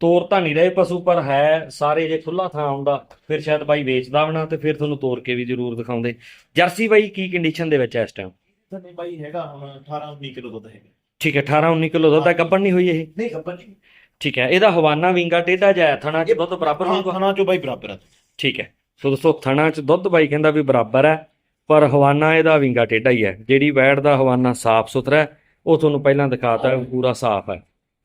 ਤੋਰ ਤਾਂ ਨਹੀਂ ਰਹੇ ਪਸ਼ੂ ਪਰ ਹੈ ਸਾਰੇ ਜੇ ਖੁੱਲਾ ਥਾਂ ਆਉਂਦਾ ਫਿਰ ਸ਼ਾਇਦ ਬਾਈ ਵੇਚਦਾ ਬਣਾ ਤੇ ਫਿਰ ਤੁਹਾਨੂੰ ਤੋਰ ਕੇ ਵੀ ਜ਼ਰੂਰ ਦਿਖਾਉਂਦੇ। ਜਰਸੀ ਬਾਈ ਕੀ ਕੰਡੀਸ਼ਨ ਦੇ ਵਿੱਚ ਹੈ ਇਸ ਟਾਈਮ ਸਾਡੇ ਬਾਈ ਹੈਗਾ ਹੁਣ 18 19 ਕਿਲੋ ਦੁੱਧ ਹੈਗਾ। ਠੀਕ ਹੈ 18 19 ਕਿਲੋ ਦੁੱਧ ਹੈ। ਗੱਬਣ ਨਹੀਂ ਹੋਈ ਇਹ? ਨਹੀਂ ਗੱਬਨ ਨਹੀਂ। ਠੀਕ ਹੈ ਇਹਦਾ ਹਵਾਨਾ ਵਿੰਗਾ ਟੇਢਾ ਜਾਇਆ ਥਣਾ ਚ ਦੁੱਧ ਬਰਾਬਰ ਹਾਂ ਹੋਊਗਾ? ਖਾਣਾ ਚੋਂ ਬਾਈ ਬਰਾਬਰ ਆ ਠੀਕ ਹੈ ਸੋ ਦੋਸਤੋ ਥਣਾ ਚ ਦੁੱਧ ਬਾਈ ਕਹਿੰਦਾ ਵੀ ਬਰਾਬਰ ਹੈ ਪਰ ਹਵਾਨਾ ਇਹਦਾ ਵਿੰਗਾ ਟੇਢਾ ਹੀ ਹੈ। ਜਿਹੜੀ ਵੈੜ ਦਾ ਹਵਾਨਾ ਸਾਫ਼ ਸੁਥਰਾ ਹੈ ਉਹ ਤੁਹਾਨੂੰ ਪਹਿਲਾਂ ਦਿਖਾਤਾ ਹੈ, ਪੂਰਾ ਸਾਫ਼ ਹੈ।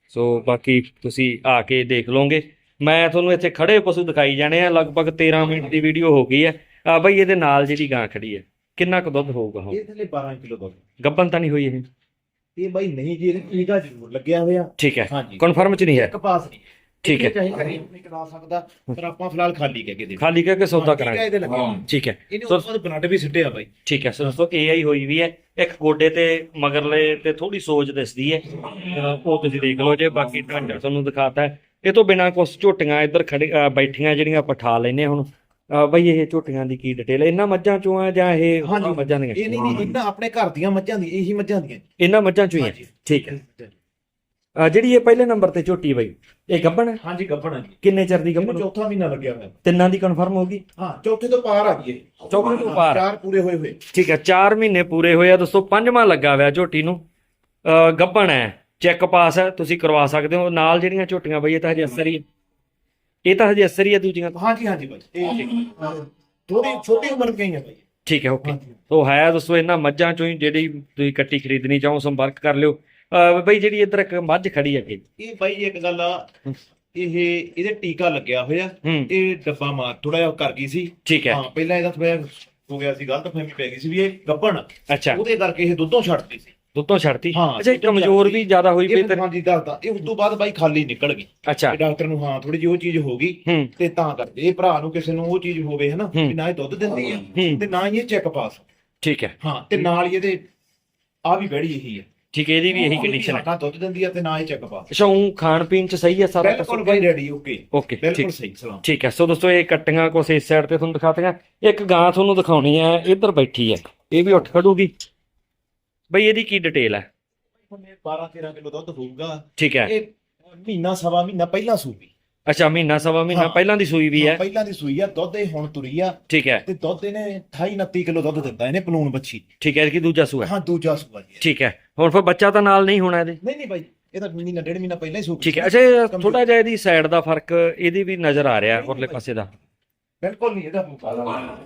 ਸੋ ਬਾਕੀ ਤੁਸੀਂ ਆ ਕੇ ਦੇਖ ਲਓਗੇ। ਮੈਂ ਤੁਹਾਨੂੰ ਇੱਥੇ ਖੜੇ ਪਸ਼ੂ ਦਿਖਾਈ ਜਾਣੇ ਆ। ਲਗਭਗ 13 ਮਿੰਟ ਦੀ ਵੀਡੀਓ ਹੋ ਗਈ ਹੈ। ਆ ਬਈ ਇਹਦੇ ਨਾਲ ਜਿਹੜੀ ਗਾਂ ਖੜੀ ਹੈ ਕਿੰਨਾ ਕੁ ਦੁੱਧ ਹੋਊਗਾ ਹੁਣ? ਇਹ ਥੱਲੇ 12 ਕਿਲੋ ਦੁੱਧ। ਗੱਬਨ ਤਾਂ ਨਹੀਂ ਹੋਈ ਇਹ? ਇਹ ਬਾਈ ਨਹੀਂ ਜੀ ਇਹਦੇ ਜ਼ਰੂਰ ਲੱਗਿਆ ਹੋਇਆ। ਠੀਕ ਹੈ। ਕਨਫਰਮ ਚ ਨਹੀਂ ਹੈ। ਕਪਾਸ ਨਹੀਂ। ਠੀਕ ਹੈ। ਇਹ ਚਾਹੇ ਘਰੇ ਨਹੀਂ ਕਰਾ ਸਕਦਾ ਪਰ ਆਪਾਂ ਫਿਲਹਾਲ ਖਾਲੀ ਕਹਿ ਕੇ ਦੇ ਖਾਲੀ ਕਹਿ ਕੇ ਸੌਦਾ ਕਰਾਂਗੇ। ਠੀਕ ਹੈ। ਇਹਨੇ ਸੋ- ਉਸ ਤੋਂ ਬਲੱਡ ਵੀ ਸਿੱਟਿਆ ਬਾਈ। ਠੀਕ ਹੈ। ਸੋ ਦੋਸਤੋ AI ਹੋਈ ਵੀ ਹੈ। ਇੱਕ ਗੋਡੇ ਤੇ ਮਗਰਲੇ ਤੇ ਥੋੜੀ ਸੋਜ ਦਿਸਦੀ ਹੈ। ਉਹ ਤੁਸੀਂ ਦੇਖ ਲਓ ਜੇ ਬਾਕੀ ਢਾਂਚਾ ਤੁਹਾਨੂੰ ਦਿਖਾਤਾ ਹੈ। ਇਹ ਤੋਂ ਬਿਨਾ ਕੁਝ ਝੋਟੀਆਂ ਇੱਧਰ ਖੜੀ ਬੈਠੀਆਂ ਜਿਹੜੀਆਂ ਆਪਾਂ ਠਾ ਲੈਨੇ ਹੁਣ। ਬਈ ਇਹ ਝੋਟੀਆਂ ਦੀ ਕੀ ਡਿਟੇਲ ਹੈ? ਇਹਨਾਂ ਮੱਝਾਂ ਚੋਂ ਆ ਜਾਂ ਇਹ ਮੱਝਾਂ ਦੀਆਂ? ਇਹ ਨਹੀਂ ਨਹੀਂ ਇਹਨਾਂ ਆਪਣੇ ਘਰ ਦੀਆਂ ਮੱਝਾਂ ਦੀ ਇਹੀ ਮੱਝਾਂ ਦੀਆਂ। ਇਹਨਾਂ ਮੱਝਾਂ ਚੋਂ ਹੀ ਹੈ। ਠੀਕ ਹੈ। ਅਹ ਜਿਹੜੀ ਇਹ ਪਹਿਲੇ ਨੰਬਰ ਤੇ ਝੋਟੀ ਬਈ ਇਹ ਗੱਭਣ ਹੈ? ਹਾਂਜੀ ਗੱਭਣ ਜੀ। ਕਿੰਨੇ ਚਿਰ ਦੀ ਇਹਨੂੰ ਚੌਥਾ ਮਹੀਨਾ ਲੱਗਿਆ ਹੋਇਆ। ਤਿੰਨਾਂ ਦੀ ਕਨਫਰਮ ਹੋ ਗਈ? ਹਾਂ ਚੌਥੇ ਤੋਂ ਪਾਰ ਆ ਗਈ ਇਹ। ਚੌਥੇ ਤੋਂ ਪਾਰ। ਚਾਰ ਪੂਰੇ ਹੋਏ ਹੋਏ। ਠੀਕ ਹੈ 4 ਮਹੀਨੇ ਪੂਰੇ ਹੋਏ ਆ। ਦੋਸਤੋ ਪੰਜਵਾਂ ਲੱਗਾ ਹੋਇਆ ਝੋਟੀ ਨੂੰ। ਅਹ ਗੱਭਣ ਹੈ ਚੈੱਕ ਪਾਸ ਹੈ ਤੁਸੀਂ ਕਰਵਾ ਸਕਦੇ ਹੋ। ਨਾਲ ਜਿਹੜੀਆਂ ਝੋਟੀਆਂ ਬਈ ਇਹ ਤਾਂ ਹਜੇ ਅਸਰ ਹੀ ਹੈ। ਇਹ ਤਾਂ ਹਜੇ ਅਸਰ ਹੀ ਹੈ ਦੂਜੀਆਂ ਤਾਂ। ਹਾਂਜੀ ਹਾਂਜੀ ਬਾਈ ਇਹ ਥੋੜੀ ਛੋਟੀ ਉਮਰ ਹੀ ਆ ਬਾਈ। ਠੀਕ ਹੈ ਓਕੇ। ਹਾਂਜੀ। ਸੋ ਹੈ ਦੋਸਤੋ ਇਹਨਾਂ ਮੱਝਾਂ ਚੋਂ ਹੀ ਜਿਹੜੀ ਤੁਸੀਂ ਕੱਟੀ ਖਰੀਦਣੀ ਚਾਹੋ ਸੰਪਰਕ ਕਰ ਲਿਓ। ਬਈ ਜਿਹੜੀ ਇੱਧਰ ਇੱਕ ਮੱਝ ਖੜੀ ਹੈ ਅੱਗੇ ਇਹ ਬਾਈ ਇੱਕ ਗੱਲ ਆ ਇਹ ਇਹਦੇ ਟੀਕਾ ਲੱਗਿਆ ਹੋਇਆ। ਹੂੰ। ਇਹ ਡੱਬਾ ਮਾਰ ਥੋੜਾ ਜਿਹਾ ਕਰ ਗਈ ਸੀ। ਠੀਕ ਹੈ। ਹਾਂ ਪਹਿਲਾਂ ਇਹਦਾ ਥੋੜਾ ਹੋ ਗਿਆ ਸੀ ਗਲਤ ਫਹਿਮੀ ਪੈ ਗਈ ਸੀ ਵੀ ਇਹ ਗੱਭਣ ਅੱਛਾ। ਉਹਦੇ ਕਰਕੇ ਇਹ ਦੁੱਧੋਂ ਛੱਡਦੀ ਸੀ। ਦੁੱਧੋਂ ਛੱਡਤੀ? ਹਾਂ, ਅੱਛਾ ਇਹ ਦੁੱਧੋਂ ਕਮਜ਼ੋਰ ਛੱਡਤੀ। ਵੀ ਜ਼ਿਆਦਾ ਹੋਈ ਪਈ ਇਹ ਤੇ ਹਾਂਜੀ ਦੱਸਦਾ। ਇਹ ਉਸ ਤੋਂ ਬਾਅਦ ਬਾਈ ਖਾਲੀ ਨਿਕਲ ਗਈ। ਅੱਛਾ। ਡਾਕਟਰ ਨੂੰ ਹਾਂ ਥੋੜੀ ਜਿਹੀ ਉਹ ਚੀਜ਼ ਹੋ ਗਈ। ਹੂੰ। ਤੇ ਤਾਂ ਕਰਕੇ ਇਹ ਭਰਾ ਨੂੰ ਕਿਸੇ ਨੂੰ ਉਹ ਚੀਜ਼ ਹੋਵੇ ਹਨਾ ਹੂੰ। ਵੀ ਨਾ ਇਹ ਦੁੱਧ ਦਿੰਦੀ ਆ ਹੂੰ। ਤੇ ਨਾ ਹੀ ਇਹ ਚੈੱਕ ਪਾਸ ਠੀਕ ਹੈ। ਹਾਂ ਤੇ ਨਾਲ ਹੀ ਇਹਦੇ ਆ ਵੀ ਬੜੀ ਇਹੀ ਆ ਠੀਕ ਹੈ ਇਹਦੀ ਵੀ ਇਹੀ ਕੰਡੀਸ਼ਨ ਹੈ। ਨਾ ਦੁੱਧ ਦਿੰਦੀ ਆ ਤੇ ਨਾ ਹੀ ਚੈੱਕ ਪਾਸ ਅੱਛਾ ਉਹ ਖਾਣ ਪੀਣ ਚ ਸਹੀ ਹੈ ਸਾਰਾ ਬਿਲਕੁਲ ਬਾਈ ਰੈਡੀ ਓਕੇ ਓਕੇ ਬਿਲਕੁਲ ਸਹੀ ਸਲਾਮ। ਠੀਕ ਹੈ ਸੋ ਦੋਸਤੋ ਇਹ ਕੱਟੀਆਂ ਕੁਛ ਇਸ ਸਾਈਡ ਤੇ ਤੁਹਾਨੂੰ ਦਿਖਾਤੀਆਂ। ਇੱਕ ਗਾਂ ਤੁਹਾਨੂੰ ਦਿਖਾਉਣੀ ਹੈ ਇੱਧਰ ਬੈਠੀ ਹੈ। ਇਹ ਵੀ ਉੱਠ ਖੜੂਗੀ। ਬਈ ਇਹਦੀ ਕੀ ਡਿਟੇਲ ਹੈ? 12 13 ਕਿਲੋ ਦੁੱਧ ਹੋਊਗਾ। ਠੀਕ ਹੈ। ਇਹ ਮਹੀਨਾ ਸਵਾ ਮਹੀਨਾ ਪਹਿਲਾਂ ਸੂਈ ਅੱਛਾ ਮਹੀਨਾ ਸਵਾ ਮਹੀਨਾ ਹਾਂ। ਪਹਿਲਾਂ ਦੀ ਸੂਈ ਵੀ ਹੈ ਪਹਿਲਾਂ ਦੀ ਸੂਈ ਆ ਦੁੱਧ ਇਹ ਹੁਣ ਤੁਰੀ ਆ। ਠੀਕ ਹੈ। ਤੇ ਦੁੱਧ ਇਹਨੇ 28 29 ਕਿਲੋ ਦੁੱਧ ਦਿੱਤਾ ਇਹਨੇ ਪਲੂਣ ਬੱਚੀ ਠੀਕ ਹੈ ਕਿ ਦੂਜਾ ਸੂਆ ਹਾਂ? ਦੂਜਾ ਸੂਆ ਜੀ। ਠੀਕ ਹੈ। ਹੁਣ ਫਿਰ ਬੱਚਾ ਤਾਂ ਨਾਲ ਨਹੀਂ ਹੋਣਾ ਇਹਦੇ? ਨਹੀਂ ਨਹੀਂ ਬਾਈ ਇਹ ਤਾਂ ਮਹੀਨਾ ਡੇਢ ਮਹੀਨਾ ਪਹਿਲਾਂ ਹੀ ਸੂਈ ਠੀਕ ਹੈ। ਅੱਛਾ ਥੋੜਾ ਜਿਹਾ ਇਹਦੀ ਸਾਈਡ ਦਾ ਫ਼ਰਕ ਇਹਦੀ ਵੀ ਨਜ਼ਰ ਆ ਰਿਹਾ ਉਰਲੇ ਪਾਸੇ ਦਾ। ਬਿਲਕੁਲ ਨਹੀਂ ਇਹਦਾ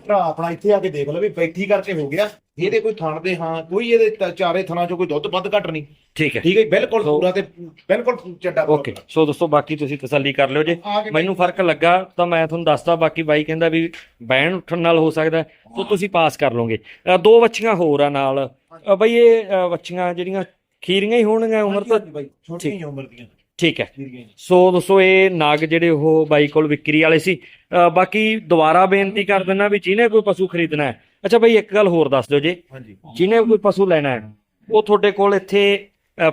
ਭਰਾ ਆਪਣਾ ਇੱਥੇ ਆ ਕੇ ਦੇਖ ਲਵੇ ਬੈਠੀ ਕਰਕੇ ਹੋ ਗਿਆ। ਇਹਦੇ ਕੋਈ ਥਣ ਦੇ ਹਾਂ ਕੋਈ ਇਹਦੇ ਤ- ਚਾਰੇ ਥਣਾਂ ਚੋਂ ਕੋਈ ਦੁੱਧ ਵੱਧ ਘੱਟ ਨਹੀਂ। ਠੀਕ ਹੈ। ਠੀਕ ਹੈ ਜੀ, ਬਿਲਕੁਲ ਪੂਰਾ ਤੇ ਬਿਲਕੁਲ ਚੱਡਾ ਓਕੇ ਸੋ ਦੋਸਤੋ ਬਾਕੀ ਤੁਸੀਂ ਤਸੱਲੀ ਕਰ ਲਿਓ ਜੇ। ਆ ਕੇ ਮੈਨੂੰ ਫ਼ਰਕ ਲੱਗਾ ਤਾਂ ਮੈਂ ਤੁਹਾਨੂੰ ਦੱਸਦਾ ਬਾਕੀ ਬਾਈ ਕਹਿੰਦਾ ਵੀ ਬੈਣ ਉੱਠਣ ਨਾਲ ਹੋ ਸਕਦਾ ਹੈ, ਸੋ ਤੁਸੀਂ ਪਾਸ ਕਰ ਲਓਗੇ। ਅ, ਦੋ ਵੱਛੀਆਂ ਹੋਰ ਆ ਨਾਲ। ਅ, ਬਈ ਇਹ ਅ, ਵੱਛੀਆਂ ਜਿਹੜੀਆਂ ਖੀਰੀਆਂ ਹੀ ਹੋਣਗੀਆਂ ਉਮਰ ਤਾਂ ਬਾਈ ਛੋਟੀਆਂ ਹੀ ਉਮਰ ਦੀਆਂ। ਠੀਕ ਹੈ। ਸੋ ਦੋਸਤੋ ਇਹ ਨਾਗ ਜਿਹੜੇ ਉਹ ਬਾਈ ਕੋਲ ਵਿਕਰੀ ਵਾਲੇ ਸੀ। ਬਾਕੀ ਦੁਬਾਰਾ ਬੇਨਤੀ ਕਰ ਦਿੰਦਾ ਵੀ ਜਿਹਨੇ ਕੋਈ ਪਸ਼ੂ ਖਰੀਦਣਾ ਹੈ। ਅੱਛਾ ਬਾਈ ਇੱਕ ਗੱਲ ਹੋਰ ਦੱਸ ਦਿਓ ਜੀ। ਜਿਹਨੇ ਕੋਈ ਪਸ਼ੂ ਲੈਣਾ ਹੈ ਉਹ ਤੁਹਾਡੇ ਕੋਲ ਇੱਥੇ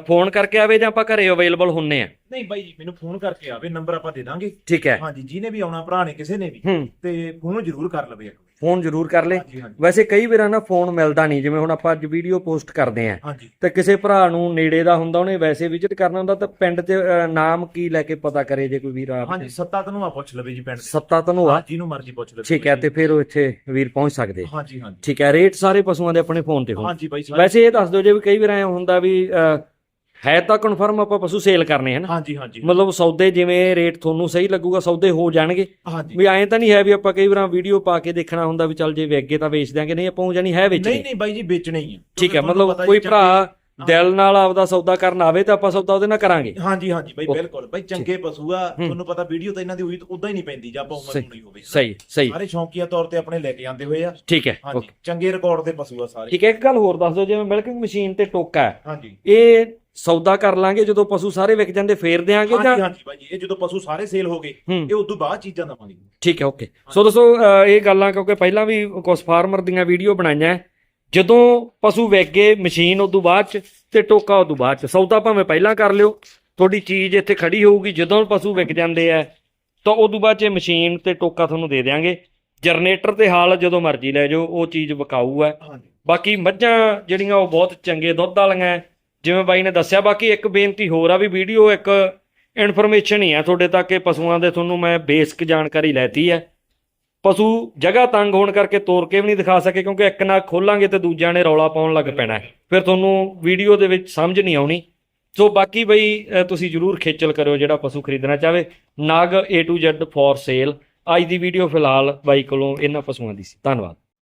ਫੋਨ ਕਰਕੇ ਆਵੇ ਜਾਂ ਆਪਾਂ ਘਰੇ ਅਵੇਲੇਬਲ ਹੁੰਨੇ ਆ? ਨਹੀਂ ਬਾਈ ਜੀ ਮੈਨੂੰ ਫੋਨ ਕਰਕੇ ਆਵੇ ਨੰਬਰ ਆਪਾਂ ਦੇ ਦਾਂਗੇ। ਠੀਕ ਹੈ। ਹਾਂਜੀ ਜਿਹਨੇ ਵੀ ਆਉਣਾ ਭਰਾ ਨੇ ਕਿਸੇ ਨੇ ਵੀ ਤੇ ਫੋਨ ਜ਼ਰੂਰ ਕਰ ਲਵੇ। ਫੋਨ ਜ਼ਰੂਰ ਕਰ ਲੈ। ਵੈਸੇ ਕਈ ਵਾਰਾਂ ਨਾ ਫੋਨ ਮਿਲਦਾ ਨਹੀਂ ਜਿਵੇਂ ਹੁਣ ਆਪਾਂ ਅੱਜ ਵੀਡੀਓ ਪੋਸਟ ਕਰਦੇ ਆਂ। ਤੇ ਕਿਸੇ ਭਰਾ ਨੂੰ ਨੇੜੇ ਦਾ ਹੁੰਦਾ ਉਹਨੇ ਵੈਸੇ ਵਿਜ਼ਿਟ ਕਰਨਾ ਹੁੰਦਾ ਤਾਂ ਪਿੰਡ 'ਚ ਨਾਮ ਕੀ ਲੈ ਕੇ ਪਤਾ ਕਰੇ ਜੇ ਕੋਈ ਵੀਰ ਆਪ ਹਾਂਜੀ ਸੱਤਾ ਤੈਨੂੰ ਆ ਪੁੱਛ ਲਵੇ ਜੀ ਪਿੰਡ ਦੇ ਸੱਤਾ ਤਨੂ ਆ ਜਿਹਨੂੰ ਮਰਜ਼ੀ ਪੁੱਛ ਲਵੇ। ਠੀਕ ਹੈ ਤੇ ਫਿਰ ਉਹ ਇੱਥੇ ਵੀਰ ਪਹੁੰਚ ਸਕਦੇ ਹਾਂਜੀ ਹਾਂਜੀ। ਠੀਕ ਹੈ ਰੇਟ ਸਾਰੇ ਪਸ਼ੂਆਂ ਦੇ ਆਪਣੇ ਫੋਨ ਤੇ ਹੋਣ। ਹਾਂਜੀ ਬਾਈ ਵੈਸੇ ਇਹ ਦੱਸ ਦਿਓ ਜੇ ਵੀ ਕਈ ਵਾਰ ਐ ਹੁੰਦਾ ਵੀ ਹੈ ਤਾਂ ਕਨਫਰਮ ਆਪਾਂ ਪਸ਼ੂ ਸੇਲ ਕਰਨੇ ਹਨ? ਹਾਂਜੀ ਹਾਂਜੀ। ਮਤਲਬ ਸੌਦੇ ਜਿਵੇਂ ਰੇਟ ਤੁਹਾਨੂੰ ਸਹੀ ਲੱਗੂਗਾ ਸੌਦੇ ਹੋ ਜਾਣਗੇ। ਵੀ ਐਂ ਤਾਂ ਨਹੀਂ ਹੈ ਵੀ ਆਪਾਂ ਕਈ ਵਾਰਾਂ ਵੀਡੀਓ ਪਾ ਕੇ ਦੇਖਣਾ ਹੁੰਦਾ ਵੀ ਚੱਲ ਜੇ ਵੇਗੇ ਤਾਂ ਵੇਚ ਦਿਆਂਗੇ ਨਹੀਂ ਆਪਾਂ ਉਹ ਜਾਨੀ ਹੈ ਨਹੀਂ ਵੇਚਣੀ। ਨਹੀਂ ਬਾਈ ਜੀ ਵੇਚਣੇ ਹੀ ਆ। ਠੀਕ ਹੈ ਮਤਲਬ ਕੋਈ ਭਰਾ ਦਿਲ ਨਾਲ ਆਪਦਾ ਸੌਦਾ ਕਰਨ ਆਵੇ ਤਾਂ ਆਪਾਂ ਸੌਦਾ ਉਹਦੇ ਨਾਲ ਕਰਾਂਗੇ। ਹਾਂਜੀ ਹਾਂਜੀ ਬਾਈ। ਬਿਲਕੁਲ। ਬਾਈ ਚੰਗੇ ਪਸ਼ੂ ਆ ਤੁਹਾਨੂੰ ਪਤਾ ਵੀਡੀਓ ਤਾਂ ਇਹਨਾਂ ਦੀ ਹੋਈ ਤਾਂ ਉਦਾਂ ਹੀ ਨਹੀਂ ਪੈਂਦੀ ਜਾਂ ਆਪਾਂ ਉਮਰ ਨੂੰ ਨਹੀਂ ਹੋਵੇ। ਸਹੀ ਸਹੀ। ਸਾਰੇ ਸ਼ੌਂਕੀਆ ਤੌਰ ਤੇ ਆਪਣੇ ਲੈ ਕੇ ਆਂਦੇ ਹੋਏ ਆ। ਠੀਕ ਹੈ ਹਾਂਜੀ ਚੰਗੇ ਰਿਕਾਰਡ ਦੇ ਪਸ਼ੂ ਆ ਸਾਰੇ। ਠੀਕ ਹੈ ਇੱਕ ਗੱਲ ਹੋਰ ਦੱਸ ਦਿਓ ਜਿਵੇਂ ਮਿਲਕਿੰਗ ਮਸ਼ੀਨ ਤੇ ਟੋਕਾ ਹੈ। ਹਾਂਜੀ। ਇਹ ਸੌਦਾ ਕਰ ਲਾਂਗੇ ਜਦੋਂ ਪਸ਼ੂ ਸਾਰੇ ਵਿਕ ਜਾਂਦੇ ਫੇਰ ਦੇਾਂਗੇ ਜਾਂ? ਹਾਂਜੀ ਹਾਂਜੀ ਬਾਈ ਜੀ ਇਹ ਜਦੋਂ ਪਸ਼ੂ ਸਾਰੇ ਸੇਲ ਹੋ ਗਏ ਇਹ ਉਦੋਂ ਬਾਅਦ ਚੀਜ਼ਾਂ ਦਵਾਂਗੇ। ਠੀਕ ਹੈ ਓਕੇ ਸੋ ਦੋਸਤੋ ਇਹ ਗੱਲਾਂ ਕਿਉਂਕਿ ਪਹਿਲਾਂ ਵੀ ਕੁਝ ਫਾਰਮਰ ਦੀਆਂ ਵੀਡੀਓ ਬਣਾਈਆਂ। ਜਦੋਂ ਪਸ਼ੂ ਵਿਕ ਗਏ ਮਸ਼ੀਨ ਉਦੋਂ ਬਾਅਦ ਚ ਤੇ ਟੋਕਾ ਉਦੋਂ ਬਾਅਦ ਚ। ਸੌਦਾ ਭਾਵੇਂ ਪਹਿਲਾਂ ਕਰ ਲਿਓ ਤੁਹਾਡੀ ਚੀਜ਼ ਇੱਥੇ ਖੜੀ ਹੋਊਗੀ ਜਦੋਂ ਪਸ਼ੂ ਵਿਕ ਜਾਂਦੇ ਆ ਤਾਂ ਉਦੋਂ ਬਾਅਦ ਚ ਇਹ ਮਸ਼ੀਨ ਤੇ ਟੋਕਾ ਤੁਹਾਨੂੰ ਦੇ ਦੇਾਂਗੇ ਜਨਰੇਟਰ ਤੇ ਹਾਲ ਜਦੋਂ ਮਰਜ਼ੀ ਲੈ ਜਾਓ ਉਹ ਚੀਜ਼ ਵਿਕਾਊ ਹੈ ਬਾਕੀ ਮੱਝਾਂ ਜਿਹੜੀਆਂ ਉਹ ਬਹੁਤ ਚੰਗੇ ਦੁੱਧ ਵਾਲੀਆਂ। ਜਿਵੇਂ ਬਾਈ ਨੇ ਦੱਸਿਆ, ਬਾਕੀ ਇੱਕ ਬੇਨਤੀ ਹੋਰ ਆ ਵੀ ਵੀਡੀਓ ਇੱਕ ਇਨਫੋਰਮੇਸ਼ਨ ਹੀ ਆ ਤੁਹਾਡੇ ਤੱਕ, ਇਹ ਪਸ਼ੂਆਂ ਦੇ ਤੁਹਾਨੂੰ ਮੈਂ ਬੇਸਿਕ ਜਾਣਕਾਰੀ ਲੈਤੀ ਹੈ। ਪਸ਼ੂ ਜਗ੍ਹਾ ਤੰਗ ਹੋਣ ਕਰਕੇ ਤੋਰ ਕੇ ਵੀ ਨਹੀਂ ਦਿਖਾ ਸਕੇ, ਕਿਉਂਕਿ ਇੱਕ ਨਾ ਖੋਲਾਂਗੇ ਤੇ ਦੂਜਿਆਂ ਨੇ ਰੌਲਾ ਪਾਉਣ ਲੱਗ ਪੈਣਾ ਫਿਰ ਤੁਹਾਨੂੰ ਵੀਡੀਓ ਦੇ ਵਿੱਚ ਸਮਝ ਨਹੀਂ ਆਉਣੀ। ਸੋ ਬਾਕੀ ਬਈ ਤੁਸੀਂ ਜਰੂਰ ਖੇਚਲ ਕਰਿਓ ਜਿਹੜਾ ਪਸ਼ੂ ਖਰੀਦਣਾ ਚਾਹਵੇ ਨਾਗ A to Z for sale ਅੱਜ ਦੀ ਵੀਡੀਓ ਫਿਲਹਾਲ ਬਾਈ ਕੋਲੋਂ ਇਹਨਾਂ ਪਸ਼ੂਆਂ ਦੀ ਸੀ। ਧੰਨਵਾਦ।